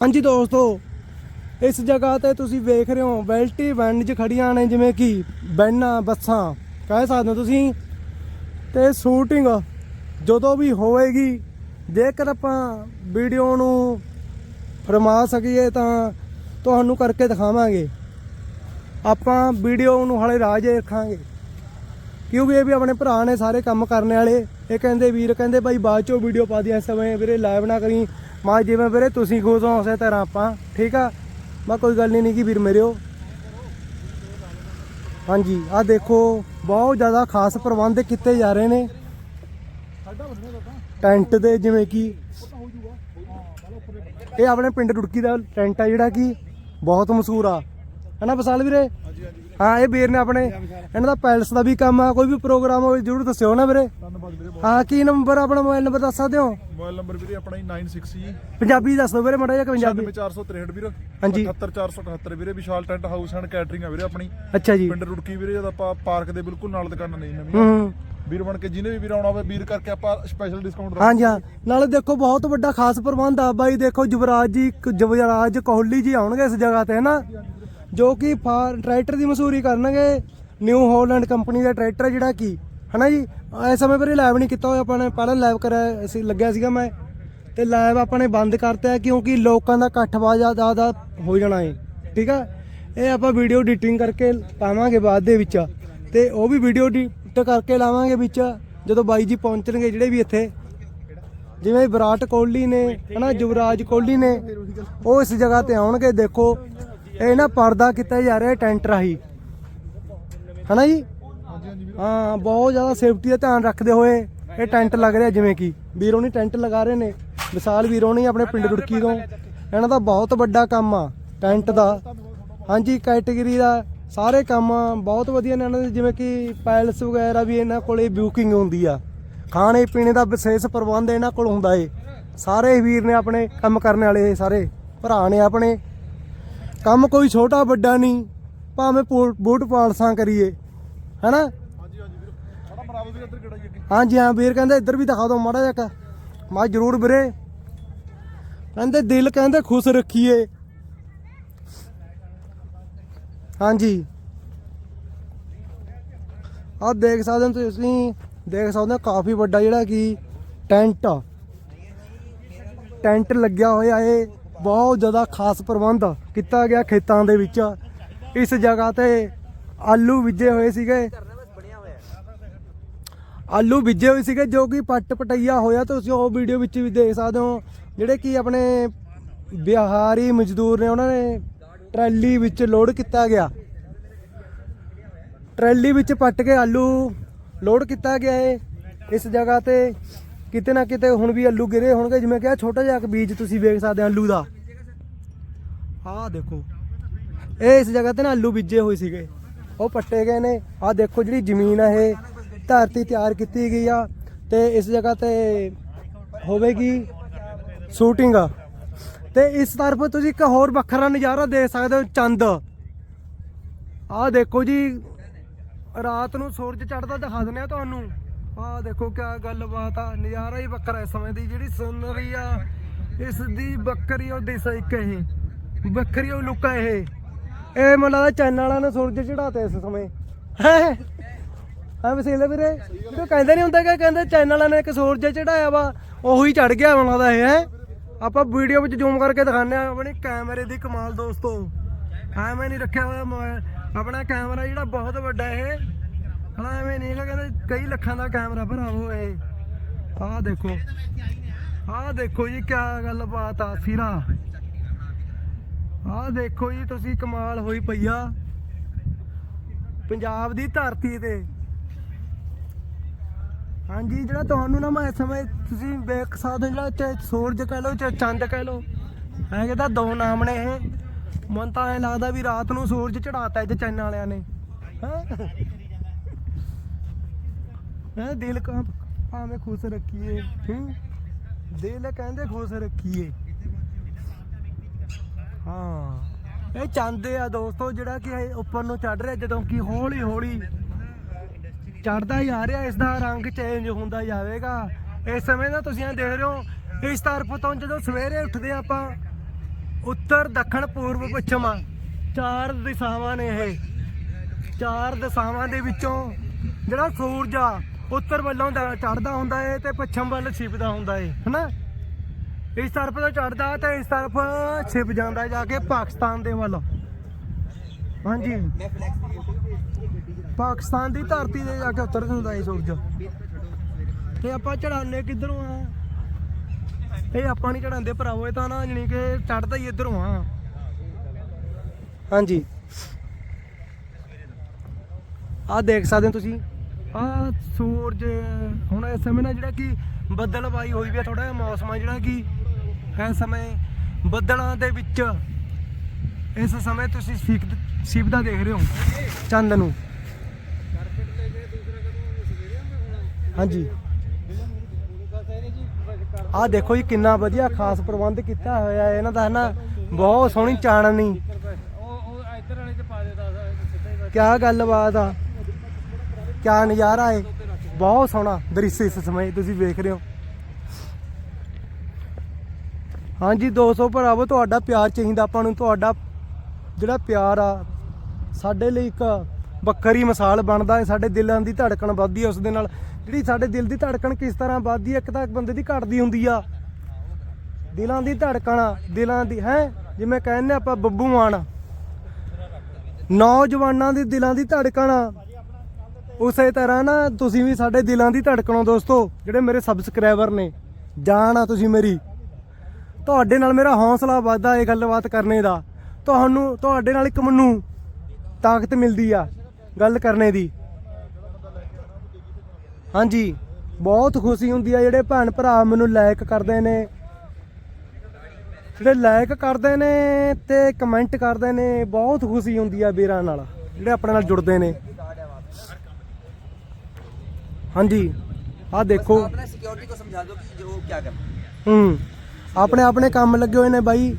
ਹਾਂਜੀ ਦੋਸਤੋ, ਇਸ ਜਗ੍ਹਾ ਤੇ ਤੁਸੀਂ ਵੇਖ ਰਹੇ ਹੋ ਵੈਲਟੀ ਵੈਨ 'ਚ ਖੜੀਆਂ ਨੇ ਜਿਵੇਂ ਕਿ ਬੈਨਾਂ ਬੱਸਾਂ, ਕਹਿ ਸਕਦੇ ਹੋ ਤੁਸੀਂ। ਤੇ ਸ਼ੂਟਿੰਗ ਜਦੋਂ ਵੀ ਹੋਵੇਗੀ, ਜੇਕਰ ਆਪਾਂ ਵੀਡੀਓ ਨੂੰ ਫਰਮਾ ਸਕੀਏ ਤਾਂ ਤੁਹਾਨੂੰ ਕਰਕੇ ਦਿਖਾਵਾਂਗੇ। ਆਪਾਂ ਵੀਡੀਓ ਨੂੰ ਹਾਲੇ ਰਾਜੇ ਰੱਖਾਂਗੇ। ਕਿਉਂਕਿ ਇਹ ਵੀ ਆਪਣੇ ਭਰਾ ਨੇ ਸਾਰੇ ਕੰਮ ਕਰਨ ਵਾਲੇ। ਇਹ ਕਹਿੰਦੇ, ਵੀਰ ਕਹਿੰਦੇ, ਬਾਈ ਬਾਅਦ ਚੋਂ ਵੀਡੀਓ ਪਾ ਦਿਆ ਇਸ ਸਮੇਂ, ਵੀਰੇ ਲਾਈਵ ਨਾ ਕਰੀ। ਮਾ ਜਿਵੇਂ ਵੀਰੇ ਤੁਸੀਂ ਖੁਸ਼ ਹੋ, ਉਸੇ ਤਰ੍ਹਾਂ ਆਪਾਂ, ਠੀਕ ਆ? ਮੈਂ ਕੋਈ ਗੱਲ ਨਹੀਂ ਕਿ ਵੀਰ ਮੇਰਿਓ ਹਾਂਜੀ, ਆ ਦੇਖੋ, ਬਹੁਤ ਜ਼ਿਆਦਾ ਖਾਸ ਪ੍ਰਬੰਧ ਕੀਤੇ ਜਾ ਰਹੇ ਨੇ। ਟੈਂਟ ਦੇ ਜਿਵੇਂ ਕਿ, ਇਹ ਆਪਣੇ ਪਿੰਡ ਰੁੜਕੀ ਦਾ ਟੈਂਟ ਆ ਜਿਹੜਾ ਕਿ ਬਹੁਤ ਮਸ਼ਹੂਰ ਆ। ਹਨਾ ਬਸਾਲ ਵੀਰੇ? ਹਾਂ ਇਹ ਵੀਰ ਨੇ ਆਪਣੇ ਇਹਨਾਂ ਦਾ ਪੈਲਸ ਦਾ ਵੀ ਕੰਮ ਆ ਕੋਈ ਵੀ ਪ੍ਰੋਗਰਾਮ ਹੋਵੇ ਜਰੂਰ ਦੱਸਿਓ ਨਾ ਵੀਰੇ। ਧੰਨਵਾਦ ਵੀਰੇ ਬਹੁਤ। ਹਾਂ ਕੀ ਨੰਬਰ ਆਪਣਾ ਮੋਬਾਈਲ ਨੰਬਰ ਦੱਸ ਸਕਦੇ ਹੋ? ਮੋਬਾਈਲ ਨੰਬਰ ਵੀਰੇ ਆਪਣਾ ਹੀ 96 ਜੀ ਪੰਜਾਬੀ ਦੱਸ ਦਿਓ ਵੀਰੇ ਮਾੜਾ ਜਿਹਾ ਪੰਜਾਬੀ। 96463 ਵੀਰੇ। ਹਾਂਜੀ। 78478 ਵੀਰੇ Vishal tent house and catering ਆ ਵੀਰੇ ਆਪਣੀ। ਅੱਛਾ ਜੀ। ਪਿੰਡ ਰੁੜਕੀ ਵੀਰੇ ਜਦ ਆਪਾਂ ਪਾਰਕ ਦੇ ਬਿਲਕੁਲ ਨਾਲ ਦੁਕਾਨਾਂ ਨਹੀਂ ਹੂੰ ਹੂੰ। ਵੀਰ ਬਣ ਕੇ ਜਿਹਨੇ ਵੀ ਵੀਰ ਆਉਣਾ ਹੋਵੇ ਵੀਰ ਕਰਕੇ ਆਪਾਂ ਸਪੈਸ਼ਲ ਡਿਸਕਾਊਂਟ ਹਾਂਜੀ ਹਾਂ। ਨਾਲੇ ਦੇਖੋ ਬਹੁਤ ਵੱਡਾ ਖਾਸ ਪ੍ਰਬੰਧ ਆ ਬਾਈ ਦੇਖੋ ਯੁਵਰਾਜ ਜੀ ਯੁਵਰਾਜ ਕੋਹਲੀ ਜੀ ਆਉਣਗੇ ਇਸ ਜਗ੍ਹਾ ਤੇ ਹਨਾ ਜੋ ਕਿ ਫਾਰ ਟਰੈਕਟਰ ਦੀ ਮਸ਼ਹੂਰੀ ਕਰਨਗੇ। ਨਿਊ ਹਾਲੈਂਡ ਕੰਪਨੀ ਦਾ ਟਰੈਕਟਰ ਹੈ ਜਿਹੜਾ ਕੀ, ਹਨਾ ਜੀ? ਇਸ ਸਮੇਂ ਪਰ ਲਾਈਵ ਨਹੀਂ ਕੀਤਾ ਹੋਇਆ ਆਪਾਂ ਨੇ। ਪਹਿਲਾਂ ਲਾਈਵ ਕਰਿਆ ਸੀ, ਲੱਗਿਆ ਸੀਗਾ ਮੈਂ। ਤੇ ਲਾਈਵ ਆਪਾਂ ਨੇ ਬੰਦ ਕਰਤਾ ਕਿਉਂਕਿ ਲੋਕਾਂ ਦਾ ਇਕੱਠ ਬਹੁਤ ਜ਼ਿਆਦਾ ਹੋ ਜਾਣਾ ਹੈ। ਠੀਕ ਹੈ ਇਹ ਆਪਾਂ ਵੀਡੀਓ ਐਡੀਟਿੰਗ ਕਰਕੇ ਪਾਵਾਂਗੇ ਬਾਅਦ ਦੇ ਵਿੱਚ। ਤੇ ਉਹ ਵੀ ਵੀਡੀਓ ਐਡਿਟ ਕਰਕੇ ਲਾਵਾਂਗੇ ਵਿੱਚ, ਜਦੋਂ ਬਾਈ ਜੀ ਪਹੁੰਚਣਗੇ ਜਿਹੜੇ ਵੀ ਇੱਥੇ। ਜਿਵੇਂ ਵਿਰਾਟ ਕੋਹਲੀ ਨੇ, ਹਨਾ? ਯੁਵਰਾਜ ਕੋਹਲੀ ਨੇ, ਉਹ ਇਸ ਜਗ੍ਹਾ ਤੇ ਆਉਣਗੇ। ਦੇਖੋ ਇਹ ਨਾ ਪਰਦਾ ਕੀਤਾ ਜਾ ਰਿਹਾ ਟੈਂਟ ਰਾਹੀਂ। ਹਨਾ ਜੀ? ਹਾਂ, ਬਹੁਤ ਜ਼ਿਆਦਾ ਸੇਫਟੀ ਦਾ ਧਿਆਨ ਰੱਖਦੇ ਹੋਏ ਇਹ ਟੈਂਟ ਲੱਗ ਰਿਹਾ ਜਿਵੇਂ ਕਿ। ਵੀਰੋਂ ਨਹੀਂ ਟੈਂਟ ਲਗਾ ਰਹੇ ਨੇ। ਵਿਸਾਲ ਵੀਰੋਂ ਨਹੀਂ ਆਪਣੇ ਪਿੰਡ ਰੁੜਕੀ ਤੋਂ। ਇਹਨਾਂ ਦਾ ਬਹੁਤ ਵੱਡਾ ਕੰਮ ਆ ਟੈਂਟ ਦਾ। ਹਾਂਜੀ ਕੈਟੇਗਰੀ ਦਾ ਸਾਰੇ ਕੰਮ ਬਹੁਤ ਵਧੀਆ ਨੇ ਇਹਨਾਂ ਦੇ, ਜਿਵੇਂ ਕਿ ਪੈਲਸ ਵਗੈਰਾ ਵੀ ਇਹਨਾਂ ਕੋਲੇ ਬੁਕਿੰਗ ਹੁੰਦੀ ਆ। ਖਾਣੇ ਪੀਣੇ ਦਾ ਵਿਸ਼ੇਸ਼ ਪ੍ਰਬੰਧ ਇਹਨਾਂ ਕੋਲ ਹੁੰਦਾ ਏ। ਸਾਰੇ ਵੀਰ ਨੇ ਆਪਣੇ ਕੰਮ ਕਰਨ ਵਾਲੇ ਸਾਰੇ। ਭਰਾ ਨੇ ਆਪਣੇ। ਕੰਮ ਕੋਈ ਛੋਟਾ ਵੱਡਾ ਨਹੀਂ, ਭਾਵੇਂ ਬੂਟ ਪਾਲਸਾਂ ਕਰੀਏ, ਹੈਨਾ? ਹਾਂਜੀ ਹਾਂਜੀ ਹਾਂ, ਵੀਰ ਕਹਿੰਦੇ ਇੱਧਰ ਵੀ ਦਿਖਾ ਦਿਓ ਮਾੜਾ ਜਿਹਾ ਮਾ ਮੈਂ ਜਰੂਰ ਵੀਰੇ। ਕਹਿੰਦੇ, ਦਿਲ ਕਹਿੰਦੇ ਖੁਸ਼ ਰੱਖੀਏ। ਹਾਂਜੀ। ਆਹ ਦੇਖ ਸਕਦੇ ਹੋ ਤੁਸੀਂ, ਦੇਖ ਸਕਦੇ ਹੋ ਕਾਫੀ ਵੱਡਾ ਜਿਹੜਾ ਕਿ ਟੈਂਟ ਆ। ਟੈਂਟ ਲੱਗਿਆ ਹੋਇਆ ਏ ਬਹੁਤ ਜ਼ਿਆਦਾ ਖਾਸ ਪ੍ਰਬੰਧ ਕੀਤਾ ਗਿਆ ਖੇਤਾਂ ਦੇ ਵਿੱਚ। ਇਸ ਜਗ੍ਹਾ ਤੇ ਆਲੂ ਬੀਜੇ ਹੋਏ ਸੀਗੇ। ਆਲੂ ਬੀਜੇ ਹੋਏ ਸੀਗੇ ਜੋ ਕਿ ਪੱਟ ਪਟਈਆ ਹੋਇਆ ਤੁਸੀਂ ਉਹ ਵੀਡੀਓ ਵਿੱਚ ਵੀ ਦੇਖ ਸਕਦੇ ਹੋ। ਜਿਹੜੇ ਕਿ ਆਪਣੇ ਬਿਹਾਰੀ ਮਜ਼ਦੂਰ ਨੇ, ਉਹਨਾਂ ਨੇ ਟਰੈਲੀ ਵਿੱਚ ਲੋਡ ਕੀਤਾ ਗਿਆ। ਟਰੈਲੀ ਵਿੱਚ ਪੱਟ ਕੇ ਆਲੂ ਲੋਡ ਕੀਤਾ ਗਿਆ ਹੈ ਇਸ ਜਗ੍ਹਾ ਤੇ ਕਿਤੇ ਨਾ ਕਿਤੇ ਹੁਣ ਵੀ ਆਲੂ ਗਿਰੇ ਹੋਣਗੇ, ਜਿਵੇਂ ਕਿਹਾ ਛੋਟਾ ਜਿਹਾ ਬੀਜ ਤੁਸੀਂ ਵੇਖ ਸਕਦੇ ਹੋ ਆਲੂ ਦਾ। ਆਹ ਦੇਖੋ, ਇਹ ਇਸ ਜਗ੍ਹਾ ਤੇ ਨਾ ਆਲੂ ਬੀਜੇ ਹੋਏ ਸੀਗੇ। ਉਹ ਪੱਟੇ ਗਏ ਨੇ। ਆਹ ਦੇਖੋ ਜਿਹੜੀ ਜ਼ਮੀਨ ਆ ਇਹ, ਧਰਤੀ ਤਿਆਰ ਕੀਤੀ ਗਈ ਆ ਤੇ ਇਸ ਜਗ੍ਹਾ ਤੇ ਹੋਵੇਗੀ ਸ਼ੂਟਿੰਗ ਤੇ ਇਸ ਤਰਫ ਤੁਸੀਂ ਇੱਕ ਹੋਰ ਵੱਖਰਾ ਨਜ਼ਾਰਾ ਦੇਖ ਸਕਦੇ ਹੋ, ਚੰਦ। ਆਹ ਦੇਖੋ ਜੀ, ਰਾਤ ਨੂੰ ਸੂਰਜ ਚੜ੍ਹਦਾ ਦਿਖਾ ਦਿੰਦੇ ਆ ਤੁਹਾਨੂੰ। ਆਹ ਦੇਖੋ ਕਿਆ ਗੱਲਬਾਤ ਆ, ਨਜ਼ਾਰਾ ਹੀ ਵੱਖਰਾ ਇਸ ਸਮੇਂ ਦੀ, ਜਿਹੜੀ ਸੁਨਰੀ ਆ ਇਸ ਦੀ ਬੱਕਰੀ ਉਹ ਦਿਸ ਇੱਕ ਇਹ ਬੱਕਰੀ ਉਹ ਲੁੱਕਾ ਇਹ। ਇਹ ਮੈਨੂੰ ਲੱਗਦਾ ਚੈਨਲ ਵਾਲਿਆਂ ਨੇ ਸੂਰਜ ਚੜਾਤੇ ਇਸ ਸਮੇਂ। ਹੈ? ਹਾਂ ਵਸੀਲੇ ਵੀਰੇ? ਤੂੰ ਕਹਿੰਦੇ ਨਹੀਂ ਹੁੰਦਾ ਕਿ ਕਹਿੰਦੇ ਚੈਨਲ ਵਾਲਿਆਂ ਨੇ ਇੱਕ ਸੂਰਜ ਚੜਾਇਆ ਵਾ, ਉਹੀ ਚੜ ਗਿਆ ਮੈਨੂੰ ਲੱਗਦਾ ਇਹ, ਹੈ? ਆਪਾਂ ਵੀਡੀਓ ਵਿੱਚ ਜ਼ੂਮ ਕਰਕੇ ਦਿਖਾਉਂਦੇ ਆ ਆਪਣੀ ਕੈਮਰੇ ਦੀ ਕਮਾਲ ਦੋਸਤੋ। ਐਵੇਂ ਨਹੀਂ ਰੱਖਿਆ ਹੋਇਆ ਆਪਣਾ ਕੈਮਰਾ ਜਿਹੜਾ ਬਹੁਤ ਵੱਡਾ ਇਹ। ਹਣਾ ਐਵੇਂ ਨਹੀਂ ਹੈਗਾ ਕਹਿੰਦੇ ਕਈ ਲੱਖਾਂ ਦਾ ਕੈਮਰਾ ਭਰਾਵੋ ਇਹ। ਆਹ ਦੇਖੋ। ਆਹ ਦੇਖੋ ਜੀ ਕੀ ਗੱਲਬਾਤ ਆ ਸਿਰਾ ਆਹ ਦੇਖੋ ਜੀ ਤੁਸੀਂ ਕਮਾਲ ਹੋਈ ਪਈਆ ਪੰਜਾਬ ਦੀ ਧਰਤੀ ਤੇ। ਹਾਂਜੀ, ਜਿਹੜਾ ਤੁਹਾਨੂੰ ਨਾ ਮੈਂ ਇਸ ਸਮੇਂ ਤੁਸੀਂ ਵੇਖ ਸਕਦੇ ਹੋ ਜਿਹੜਾ ਚਾਹੇ ਸੂਰਜ ਕਹਿ ਲਓ, ਚਾਹੇ ਚੰਦ ਕਹਿ ਲਓ। ਐ ਕਹਿੰਦਾ ਦੋ ਨਾਮ ਨੇ ਇਹ। ਮਨ ਤਾਂ ਐ ਲੱਗਦਾ ਵੀ ਰਾਤ ਨੂੰ ਸੂਰਜ ਚੜਾਤਾ ਇਹ ਚੈਨਲ ਵਾਲਿਆਂ ਨੇ। ਹੈਂ? ਹੈਂ, ਦਿਲ ਕਾ ਭਾਵੇਂ ਖੁਸ਼ ਰੱਖੀਏ, ਹੂੰ? ਦਿਲ ਕਹਿੰਦੇ ਖੁਸ਼ ਰੱਖੀਏ। ਹਾਂ। ਇਹ ਚਾਹੁੰਦੇ ਆ ਦੋਸਤੋ, ਜਿਹੜਾ ਕਿ ਇਹ ਉੱਪਰ ਨੂੰ ਚੜ ਰਿਹਾ, ਜਦੋਂ ਕਿ ਹੌਲੀ ਹੌਲੀ ਚੜਦਾ ਜਾ ਰਿਹਾ ਇਸ ਦਾ ਰੰਗ ਚੇਂਜ ਹੁੰਦਾ ਜਾਵੇਗਾ। ਇਸ ਸਮੇਂ ਦਾ ਤੁਸੀਂ ਇਹ ਦੇਖ ਰਹੇ ਹੋ, ਇਸ ਤਰਫ ਤੋਂ ਜਦੋਂ ਸਵੇਰੇ ਉੱਠਦੇ ਆਪਾਂ, ਉੱਤਰ, ਦੱਖਣ, ਪੂਰਬ, ਪੱਛਮ ਆ ਚਾਰ ਦਿਸ਼ਾਵਾਂ ਨੇ ਇਹ। ਚਾਰ ਦਿਸ਼ਾਵਾਂ ਦੇ ਵਿੱਚੋਂ ਜਿਹੜਾ ਸੂਰਜ ਆ ਉੱਤਰ ਵੱਲੋਂ ਚੜਦਾ ਹੁੰਦਾ ਏ ਤੇ ਪੱਛਮ ਵੱਲ ਛਿਪਦਾ ਹੁੰਦਾ ਏ, ਹਨਾ? ਇਸ ਤਰਫ ਤੋਂ ਚੜਦਾ ਤੇ ਇਸ ਤਰਫ ਛਿਪ ਜਾਂਦਾ ਜਾ ਕੇ ਪਾਕਿਸਤਾਨ ਦੇ ਵੱਲ। ਹਾਂਜੀ। ਪਾਕਿਸਤਾਨ ਦੀ ਧਰਤੀ ਤੇ ਜਾ ਕੇ ਉਤਰ ਹੁੰਦਾ ਏ ਸੂਰਜ। ਤੇ ਆਪਾਂ ਚੜਾਉਂਦੇ ਕਿੱਧਰੋਂ ਆ? ਇਹ ਆਪਾਂ ਨਹੀਂ ਚੜਾਉਂਦੇ ਭਰਾਵੋ, ਇਹ ਤਾਂ ਨਾ ਜਾਣੀ ਕਿ ਚੜਦਾ ਹੀ ਇਧਰੋਂ ਆ। ਹਾਂਜੀ। ਆ ਦੇਖ ਸਕਦੇ ਹੋ ਤੁਸੀਂ। ਆ ਸੂਰਜ ਹੁਣ ਇਸ ਸਮੇਂ ਨਾ ਜਿਹੜਾ ਕਿ ਬੱਦਲਬਾਈ ਹੋਈ ਵੀ ਆ ਥੋੜਾ ਜਿਹਾ ਮੌਸਮ ਆ ਜਿਹੜਾ ਕਿ ਇਸ ਸਮੇਂ ਬੱਦਲਾਂ ਦੇ ਵਿੱਚ। ਇਸ ਸਮੇਂ ਤੁਸੀਂ ਸਿੱਖ ਦੇਖ ਰਹੇ ਹੋ ਚੰਦ ਨੂੰ। ਹਾਂਜੀ। ਆ ਦੇਖੋ ਜੀ ਕਿੰਨਾ ਵਧੀਆ ਖਾਸ ਪ੍ਰਬੰਧ ਕੀਤਾ ਹੋਇਆ ਹੈ। ਇਹਨਾਂ ਦਾ ਹੈ ਨਾ ਬਹੁਤ ਸੋਹਣੀ ਚਾਣਨੀ ਕਿਆ ਗੱਲਬਾਤ ਆ। ਕਿਆ ਨਜ਼ਾਰਾ ਏ? ਬਹੁਤ ਸੋਹਣਾ ਦ੍ਰਿਸ਼ ਇਸ ਸਮੇਂ ਤੁਸੀਂ ਵੇਖ ਰਹੇ ਹੋ। ਹਾਂਜੀ 200 ਭਰਾਵੋ ਤੁਹਾਡਾ ਪਿਆਰ ਚਾਹੀਦਾ ਆਪਾਂ ਨੂੰ ਤੁਹਾਡਾ ਜਿਹੜਾ ਪਿਆਰ ਆ ਸਾਡੇ ਲਈ ਇੱਕ ਵੱਖਰੀ ਮਿਸਾਲ ਬਣਦਾ ਹੈ ਸਾਡੇ ਦਿਲਾਂ ਦੀ ਧੜਕਣ ਵੱਧਦੀ ਹੈ ਉਸ ਦੇ ਨਾਲ। ਜਿਹੜੀ ਸਾਡੇ ਦਿਲ ਦੀ ਧੜਕਣ ਕਿਸ ਤਰ੍ਹਾਂ ਵੱਧਦੀ ਹੈ ਇੱਕ ਤਾਂ ਬੰਦੇ ਦੀ ਘਟਦੀ ਹੁੰਦੀ ਆ। ਦਿਲਾਂ ਦੀ ਧੜਕਣ ਆ, ਦਿਲਾਂ ਦੀ ਹੈ? ਜਿਵੇਂ ਕਹਿੰਦੇ ਆਪਾਂ ਬੱਬੂ ਮਾਨ। ਨੌਜਵਾਨਾਂ ਦੀ ਦਿਲਾਂ ਦੀ ਧੜਕਣ ਆ। ਉਸੇ ਤਰ੍ਹਾਂ ਨਾ ਤੁਸੀਂ ਵੀ ਸਾਡੇ ਦਿਲਾਂ ਦੀ ਧੜਕਣੋਂ ਦੋਸਤੋ, ਜਿਹੜੇ ਮੇਰੇ ਸਬਸਕ੍ਰਾਈਬਰ ਨੇ, ਜਾਨ ਆ ਤੁਸੀਂ ਮੇਰੀ। ਤੁਹਾਡੇ ਨਾਲ ਮੇਰਾ ਹੌਸਲਾ ਵੱਧਦਾ ਇਹ ਗੱਲਬਾਤ ਕਰਨੇ ਦਾ। ਤੁਹਾਨੂੰ, ਤੁਹਾਡੇ ਨਾਲ ਇੱਕ ਮੈਨੂੰ ਤਾਕਤ ਮਿਲਦੀ ਆ ਗੱਲ ਕਰਨੇ ਦੀ। ਹਾਂਜੀ, ਬਹੁਤ ਖੁਸ਼ੀ ਹੁੰਦੀ ਆ ਜਿਹੜੇ ਭੈਣ ਭਰਾ ਮੈਨੂੰ ਲਾਇਕ ਕਰਦੇ ਨੇ। ਜਿਹੜੇ ਲਾਇਕ ਕਰਦੇ ਨੇ ਤੇ ਕਮੈਂਟ ਕਰਦੇ ਨੇ, ਬਹੁਤ ਖੁਸ਼ੀ ਹੁੰਦੀ ਆ ਵੀਰਾਂ ਨਾਲ, ਜਿਹੜੇ ਆਪਣੇ ਨਾਲ ਜੁੜਦੇ ਨੇ। ਹਾਂਜੀ। ਆ ਦੇਖੋ। ਆਪਣੇ ਆਪਣੇ ਕੰਮ ਲੱਗੇ ਹੋਏ ਨੇ ਬਾਈ।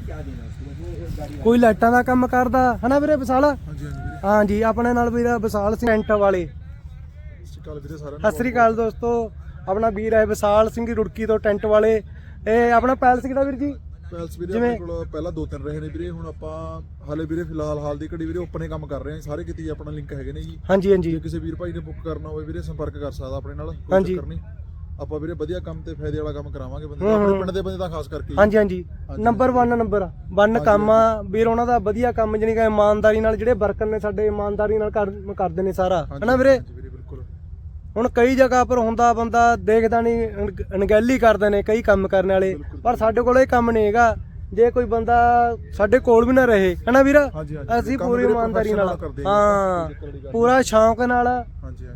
ਕੋਈ ਲਾਈਟਾਂ ਦਾ ਕੰਮ ਕਰਦਾ ਹਨਾ ਵੀਰੇ ਵਿਸਾਲ? ਹਾਂਜੀ ਆਪਣੇ ਨਾਲ ਵੀਰਾ ਵਿਸਾਲ ਸਿੰਘ ਟੈਂਟ ਵਾਲੇ। ਸਤਿ ਸ੍ਰੀ ਅਕਾਲ ਦੋਸਤੋ। ਆਪਣਾ ਵੀਰ ਹੈ ਵਿਸਾਲ ਸਿੰਘ ਰੁੜਕੀ ਤੋਂ ਟੈਂਟ ਵਾਲੇ। ਇਹ ਆਪਣਾ ਪੈਲਸ ਕਿਹੜਾ ਵੀਰ ਜੀ? ਪੈਲਸ ਵੀਰੇ ਆਪਣੇ ਕੋਲ ਪਹਿਲਾਂ ਦੋ ਤਿੰਨ ਰਹੇ ਨੇ ਵੀਰੇ ਹੁਣ ਆਪਾਂ ਹਾਲੇ ਵੀਰੇ ਫਿਲਹਾਲ ਹਾਲ ਦੀ ਘੜੀ ਵੀਰੇ ਓਪਨ ਕੰਮ ਕਰ ਰਹੇ ਹਾਂ ਸਾਰੇ ਕਿਤੇ ਆਪਣਾ ਲਿੰਕ ਹੈਗੇ ਨੇ ਜੀ ਹਾਂਜੀ ਹਾਂਜੀ ਜੇ ਕਿਸੇ ਵੀਰ ਭਾਈ ਨੇ ਬੁੱਕ ਕਰਨਾ ਹੋਵੇ ਵੀਰੇ ਸੰਪਰਕ ਕਰ ਸਕਦਾ ਆਪਣੇ ਨਾਲ ਕੋਈ। ਚੱਕਰ ਨਹੀਂ ਆਪਾਂ ਵੀਰੇ ਵਧੀਆ ਕੰਮ ਤੇ ਫਾਇਦੇ ਵਾਲਾ ਕੰਮ ਕਰਾਵਾਂਗੇ ਬੰਦੇ। ਆਪਣੇ। ਪਿੰਡ ਦੇ ਬੰਦੇ ਤਾਂ ਖਾਸ ਕਰਕੇ। ਹਾਂਜੀ ਹਾਂਜੀ। ਨੰਬਰ 1 ਨੰਬਰ 1 ਕੰਮ ਆ ਵੀਰ ਉਹਨਾਂ ਦਾ ਵਧੀਆ ਕੰਮ ਜਾਣੀ ਕਿ ਇਮਾਨਦਾਰੀ ਨਾਲ ਜਿਹੜੇ ਵਰਕਰ ਨੇ ਸਾਡੇ ਇਮਾਨਦਾਰੀ ਨਾਲ ਕਰ- ਕਰਦੇ ਨੇ ਸਾਰਾ ਹਨਾ ਵੀਰੇ ਹੁਣ ਕਈ ਜਗ੍ਹਾ ਪਰ ਹੁੰਦਾ ਬੰਦਾ ਦੇਖਦਾ ਨਹੀਂ ਅਣਗ- ਅਣਗਹਿਲੀ ਕਰਦੇ ਨੇ ਕਈ ਕੰਮ ਕਰਨ ਵਾਲੇ। ਪਰ ਸਾਡੇ ਕੋਲ ਇਹ ਕੰਮ ਨਹੀਂ ਹੈਗਾ। ਜੇ ਕੋਈ ਬੰਦਾ ਸਾਡੇ ਕੋਲ ਵੀ ਨਾ ਰਹੇ ਹਨਾ ਵੀਰ। ਅਸੀਂ ਪੂਰੀ ਇਮਾਨਦਾਰੀ ਨਾਲ ਹਾਂ ਪੂਰਾ ਸ਼ੌਂਕ ਨਾਲ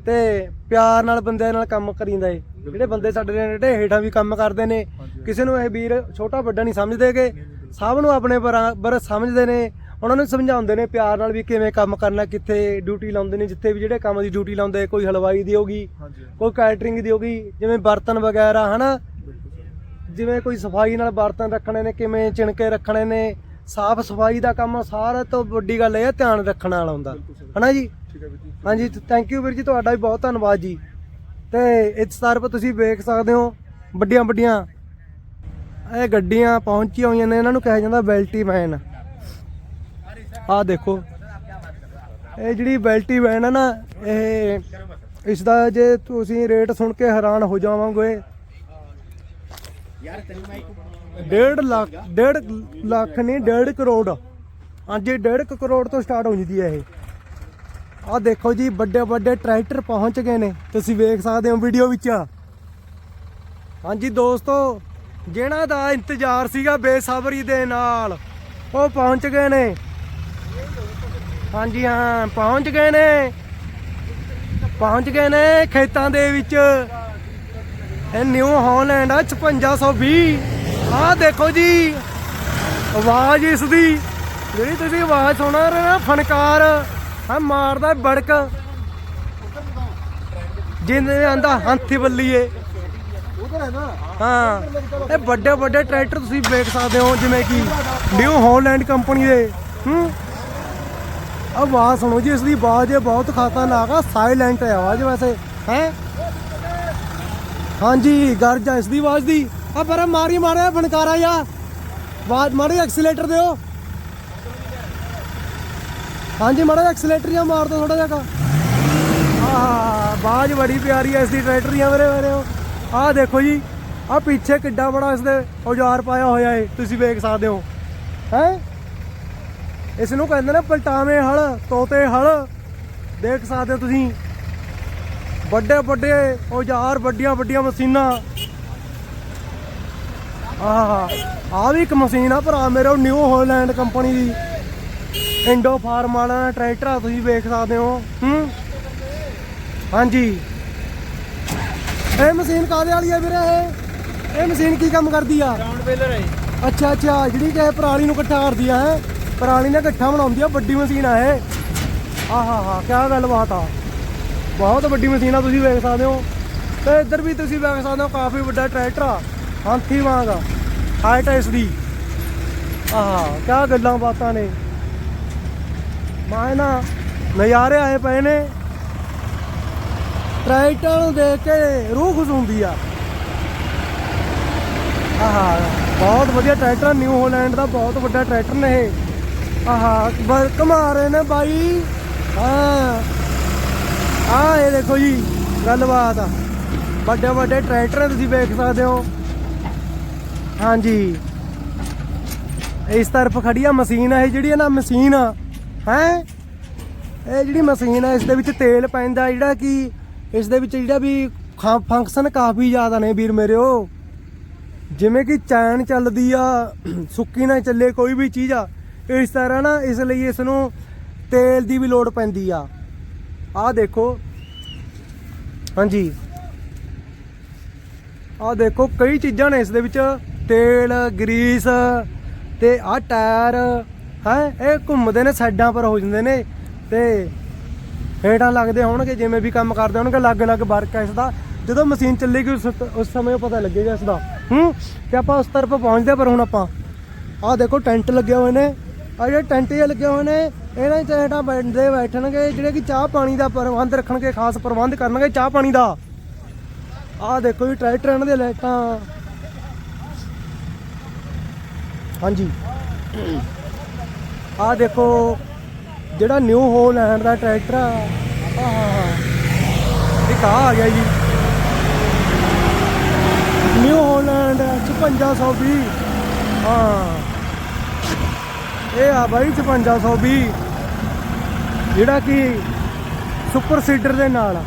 ਤੇ ਪਿਆਰ ਨਾਲ ਬੰਦਿਆਂ ਨਾਲ ਕੰਮ ਕਰੀਂਦਾ ਏ। ਜਿਹੜੇ ਬੰਦੇ ਸਾਡੇ ਨੇ ਜਿਹੜੇ ਹੇਠਾਂ ਵੀ ਕੰਮ ਕਰਦੇ ਨੇ। ਕਿਸੇ ਨੂੰ ਇਹ ਵੀਰ ਛੋਟਾ ਵੱਡਾ ਨਹੀਂ ਸਮਝਦੇਗੇ। ਸਭ ਨੂੰ ਆਪਣੇ ਬਰਾਬਰ ਸਮਝਦੇ ਨੇ। ਉਹਨਾਂ ਨੂੰ ਸਮਝਾਉਂਦੇ ਨੇ ਪਿਆਰ ਨਾਲ ਵੀ ਕਿਵੇਂ ਕੰਮ ਕਰਨਾ ਕਿੱਥੇ ਡਿਊਟੀ ਲਾਉਂਦੇ ਨੇ ਜਿੱਥੇ ਵੀ ਜਿਹੜੇ ਕੰਮ ਦੀ ਡਿਊਟੀ ਲਾਉਂਦੇ ਕੋਈ ਹਲਵਾਈ ਦੀ ਹੋਗੀ ਕੋਈ ਕੈਟਰਿੰਗ ਦੀ ਹੋਗੀ ਜਿਵੇਂ ਬਰਤਨ ਵਗੈਰਾ ਹਨਾ। ਜਿਵੇਂ ਕੋਈ ਸਫ਼ਾਈ ਨਾਲ ਬਰਤਨ ਰੱਖਣੇ ਨੇ ਕਿਵੇਂ ਚਿਣਕੇ ਰੱਖਣੇ ਨੇ ਸਾਫ਼ ਸਫ਼ਾਈ ਦਾ ਕੰਮ ਸਾਰਾ ਤੋਂ ਵੱਡੀ ਗੱਲ ਇਹ ਹੈ ਧਿਆਨ ਰੱਖਣ ਵਾਲਾ ਹੁੰਦਾ ਹਨਾ ਜੀ? ਹਾਂਜੀ ਥੈਂਕ ਯੂ ਵੀਰ ਜੀ ਤੁਹਾਡਾ ਵੀ ਬਹੁਤ ਧੰਨਵਾਦ ਜੀ। ਤੇ ਇਸ ਤਰਫ ਤੁਸੀਂ ਵੇਖ ਸਕਦੇ ਹੋ ਵੱਡੀਆਂ ਵੱਡੀਆਂ ਇਹ ਗੱਡੀਆਂ ਪਹੁੰਚੀਆਂ ਹੋਈਆਂ ਨੇ ਇਹਨਾਂ ਨੂੰ ਕਿਹਾ ਜਾਂਦਾ ਬੈਲਟੀ ਵੈਨ। ਆਹ ਦੇਖੋ। ਇਹ ਜਿਹੜੀ ਬੈਲਟੀ ਵੈਨ ਹੈ ਨਾ, ਇਹ ਇਸ ਦਾ ਜੇ ਤੁਸੀਂ ਰੇਟ ਸੁਣ ਕੇ ਹੈਰਾਨ ਹੋ ਜਾਵੋਗੇ। ਡੇਢ ਲੱਖ ਡੇਢ ਲੱਖ ਨਹੀਂ, ਡੇਢ ਕਰੋੜ। ਹਾਂਜੀ, ਡੇਢ ਕੁ ਕਰੋੜ ਤੋਂ ਸਟਾਰਟ ਹੋ ਜਾਂਦੀ ਹੈ ਇਹ। ਆਹ ਦੇਖੋ ਜੀ, ਵੱਡੇ ਵੱਡੇ ਟਰੈਕਟਰ ਪਹੁੰਚ ਗਏ ਨੇ। ਤੁਸੀਂ ਵੇਖ ਸਕਦੇ ਹੋ ਵੀਡੀਓ ਵਿੱਚ। ਹਾਂਜੀ ਦੋਸਤੋ, ਜਿਹਨਾਂ ਦਾ ਇੰਤਜ਼ਾਰ ਸੀਗਾ ਬੇਸਬਰੀ ਦੇ ਨਾਲ, ਉਹ ਪਹੁੰਚ ਗਏ ਨੇ। ਹਾਂਜੀ, ਹਾਂ, ਪਹੁੰਚ ਗਏ ਨੇ। ਪਹੁੰਚ ਗਏ ਨੇ ਖੇਤਾਂ ਦੇ ਵਿੱਚ। ਇਹ ਨਿਊ ਹਾਲੈਂਡ ਆ 5620 ਆਹ ਦੇਖੋ ਜੀ, ਆਵਾਜ਼ ਇਸ ਦੀ। ਜਿਹੜੀ ਤੁਸੀਂ ਆਵਾਜ਼ ਸੁਣ ਰਹੇ ਨਾ ਫਨਕਾਰ ਆ ਮਾਰਦਾ ਬੜਕ। ਜਿੰਨੇ ਆਂਦਾ ਹੰਥੀ ਬੱਲੀਏ ਹਾਂ, ਇਹ ਵੱਡੇ ਵੱਡੇ ਟਰੈਕਟਰ ਤੁਸੀਂ ਵੇਖ ਸਕਦੇ ਹੋ, ਜਿਵੇਂ ਕਿ ਨਿਊ ਹਾਲੈਂਡ ਕੰਪਨੀ ਦੇ। ਹੂੰ ਆਵਾਜ਼ ਸੁਣੋ ਜੀ, ਇਸ ਦੀ ਆਵਾਜ਼ ਇਹ ਬਹੁਤ ਖਤਰਨਾਕ ਆ ਸਾਇਲੈਂਟ ਹੈ ਆਵਾਜ਼ ਵੈਸੇ, ਹੈ? ਹਾਂਜੀ, ਗਰਜ ਆ ਇਸ ਦੀ ਆਵਾਜ਼ ਦੀ। ਆ ਪਰ ਮਾਰੀ ਮਾਰਿਆ ਫਨਕਾਰਾ ਜਾ ਬਾਅਦ ਮਾੜੇ ਐਕਸੀਲੇਟਰ ਦਿਓ। ਹਾਂਜੀ, ਮਾੜਾ ਐਕਸੀਲੇਟਰ ਜਾਂ ਮਾਰ ਦੋ ਥੋੜਾ ਜਿਹਾ ਆ ਬਾਜ ਬੜੀ ਪਿਆਰੀ ਐ ਇਸ ਦੀ ਟਰੈਕਟਰੀਆਂ ਮੇਰੇ ਮੇਰੇ ਆਹ ਦੇਖੋ ਜੀ ਆ ਪਿੱਛੇ ਕਿੱਡਾ ਬੜਾ ਇਸ ਦੇ ਔਜ਼ਾਰ ਪਾਇਆ ਹੋਇਆ ਏ, ਤੁਸੀਂ ਵੇਖ ਸਕਦੇ ਹੋ। ਹੈ? ਇਸ ਨੂੰ ਕਹਿੰਦੇ ਨੇ ਪਲਟਾਵੇਂ ਹਲ ਤੋਤੇ ਹਲ। ਦੇਖ ਸਕਦੇ ਹੋ ਤੁਸੀਂ। ਵੱਡੇ ਵੱਡੇ ਔਜ਼ਾਰ ਵੱਡੀਆਂ ਵੱਡੀਆਂ ਮਸ਼ੀਨਾਂ। ਆਹ ਆ ਵੀ ਇੱਕ ਮਸ਼ੀਨ ਆ ਭਰਾ ਮੇਰੇ ਨਿਊ ਹਾਲੈਂਡ ਕੰਪਨੀ ਦੀ। ਇੰਡੋ ਫਾਰਮ ਵਾਲਾ ਟਰੈਕਟਰ ਆ ਤੁਸੀਂ ਵੇਖ ਸਕਦੇ ਹੋ। ਹੂੰ? ਹਾਂਜੀ। ਇਹ ਮਸ਼ੀਨ ਕਾਹਦੇ ਵਾਲੀ ਆ ਵੀਰੇ ਇਹ? ਇਹ ਮਸ਼ੀਨ ਕੀ ਕੰਮ ਕਰਦੀ ਆ? ਗਰਾਊਂਡ ਵੇਲਰ ਹੈ ਅੱਛਾ ਅੱਛਾ ਜਿਹੜੀ ਕਿ ਇਹ ਪਰਾਲੀ ਨੂੰ ਇਕੱਠਾ ਕਰਦੀ ਆ ਹੈ? ਪਰਾਲੀ ਨਾਲ ਇਕੱਠਾ ਬਣਾਉਂਦੀ ਆ, ਵੱਡੀ ਮਸ਼ੀਨ ਆ ਇਹ। ਆਹਾ ਹਾ ਕੀ ਗੱਲਬਾਤ ਆ। ਬਹੁਤ ਵੱਡੀ ਮਸ਼ੀਨ ਆ, ਤੁਸੀਂ ਵੇਖ ਸਕਦੇ ਹੋ। ਤੇ ਇੱਧਰ ਵੀ ਤੁਸੀਂ ਵੇਖ ਸਕਦੇ ਹੋ, ਕਾਫੀ ਵੱਡਾ ਟਰੈਕਟਰ ਆ, ਹਾਥੀ ਵਾਂਗ ਹਾਈਟ ਇਸ ਦੀ। ਆਹਾ ਕੀ ਗੱਲਾਂ ਬਾਤਾਂ ਨੇ। ਮੈਂ ਨਾ ਨਜ਼ਾਰੇ ਆਏ ਪਏ ਨੇ। ਟਰੈਕਟਰ ਨੂੰ ਦੇਖ ਕੇ ਰੂਹ ਖੁਸ਼ ਹੁੰਦੀ ਆ। ਆਹਾ ਬਹੁਤ ਵਧੀਆ ਟਰੈਕਟਰ ਨਿਊ ਹੋਲੈਂਡ ਦਾ ਬਹੁਤ ਵੱਡਾ ਟਰੈਕਟਰ ਨੇ ਇਹ। ਆਹਾ ਬ- ਘੁਮਾ ਰਹੇ ਨੇ ਬਾਈ। ਹਾਂ। ਆ ਇਹ ਦੇਖੋ ਜੀ, ਗੱਲਬਾਤ ਆ। ਵੱਡੇ ਵੱਡੇ ਟਰੈਕਟਰ ਤੁਸੀਂ ਵੇਖ ਸਕਦੇ ਹੋ। ਹਾਂਜੀ। ਇਸ ਤਰਫ ਖੜੀ ਆ ਮਸ਼ੀਨ ਆ, ਇਹ ਜਿਹੜੀ ਹੈ ਨਾ ਮਸ਼ੀਨ ਆ, ਹੈ? ਇਹ ਜਿਹੜੀ ਮਸ਼ੀਨ ਆ, ਇਸ ਦੇ ਵਿੱਚ ਤੇਲ ਪੈਂਦਾ, ਜਿਹੜਾ ਕਿ ਇਸ ਦੇ ਵਿੱਚ ਜਿਹੜਾ ਵੀ ਫੰਕਸ਼ਨ ਕਾਫੀ ਜ਼ਿਆਦਾ ਨੇ ਵੀਰ ਮੇਰਿਓ ਜਿਵੇਂ ਕਿ ਚੈਨ ਚੱਲਦੀ ਆ, ਸੁੱਕੀ ਨਾ ਚੱਲੇ, ਕੋਈ ਵੀ ਚੀਜ਼ ਆ ਇਸ ਤਰ੍ਹਾਂ ਨਾ ਇਸ ਲਈ ਇਸ ਨੂੰ ਤੇਲ ਦੀ ਵੀ ਲੋੜ ਪੈਂਦੀ ਆ। ਆਹ ਦੇਖੋ। ਹਾਂਜੀ। ਆਹ ਦੇਖੋ ਕਈ ਚੀਜ਼ਾਂ ਨੇ ਇਸ ਦੇ ਵਿੱਚ। ਤੇਲ ਗਰੀਸ ਤੇ ਆਹ ਟਾਇਰ ਹੈ ਇਹ ਘੁੰਮਦੇ ਨੇ ਸਾਈਡਾਂ ਪਰ ਹੋ ਜਾਂਦੇ ਨੇ ਤੇ ਹੇਠਾਂ ਲੱਗਦੇ ਹੋਣਗੇ ਜਿਵੇਂ ਵੀ ਕੰਮ ਕਰਦੇ ਹੋਣਗੇ ਅਲੱਗ-ਅਲੱਗ ਵਰਕ ਹੈ ਇਸ ਦਾ ਜਦੋਂ ਮਸ਼ੀਨ ਚੱਲੇਗੀ ਉਸ ਸਮੇਂ ਪਤਾ ਲੱਗੇਗਾ ਇਸ ਦਾ ਹੂੰ? ਤੇ ਆਪਾਂ ਉਸ ਤਰਫ ਪਹੁੰਚਦੇ ਹਾਂ, ਪਰ ਹੁਣ ਆਪਾਂ। ਆਹ ਦੇਖੋ ਟੈਂਟ ਲੱਗੇ ਹੋਏ ਨੇ। ਆ ਜਿਹੜੇ ਟੈਂਟ ਜੇ ਲੱਗੇ ਹੋਏ ਨੇ, ਇਹਨਾਂ ਚ ਹੇਠਾਂ ਬੰਦੇ ਬੈਠਣਗੇ, ਜਿਹੜੇ ਕਿ ਚਾਹ ਪਾਣੀ ਦਾ ਪ੍ਰਬੰਧ ਰੱਖਣਗੇ, ਖਾਸ ਪ੍ਰਬੰਧ ਕਰਨਗੇ ਚਾਹ ਪਾਣੀ ਦਾ। ਆਹ ਦੇਖੋ ਜੀ, ਟਰੈਕਟਰ ਇਹਨਾਂ ਦੇ ਲਾਈਟਾਂ। ਹਾਂਜੀ। ਆਹ ਦੇਖੋ, ਜਿਹੜਾ ਨਿਊ ਹੋਲੈਂਡ ਦਾ ਟਰੈਕਟਰ ਆ। ਆਹ ਇੱਕ ਆਹ ਆ ਗਿਆ ਜੀ। ਨਿਊ ਹੋਲੈਂਡ 5620 ਹਾਂ। ਇਹ ਆ ਬਾਈ 5620 ਜਿਹੜਾ ਕਿ ਸੁਪਰ ਸੀਡਰ ਦੇ ਨਾਲ ਆ।